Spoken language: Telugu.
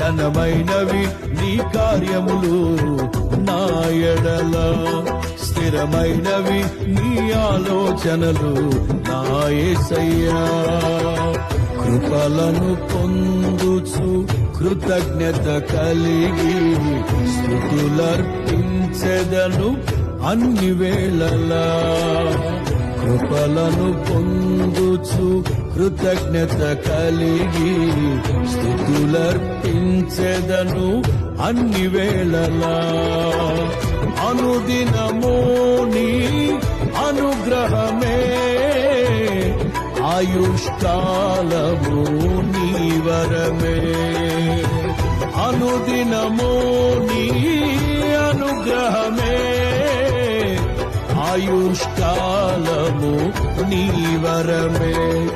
ఘనమైనవి నీ కార్యములు నా ఎడల. స్థిరమైనవి నీ ఆలోచనలు నా యేసయ్యా కృపలను పొందుచు కృతజ్ఞత కలిగి స్థుతులర్పించెదను అన్ని వేళలా. కృపలను పొందుచు కృతజ్ఞత కలిగి స్థుతులర్పించెదను అన్ని వేళలా. అనుదినము నీ అనుగ్రహమే. ఆయుష్కాలము నీ వరమే. అనుదినము నీ అనుగ్రహమే. ఆయుష్కాలము నీ వరమే.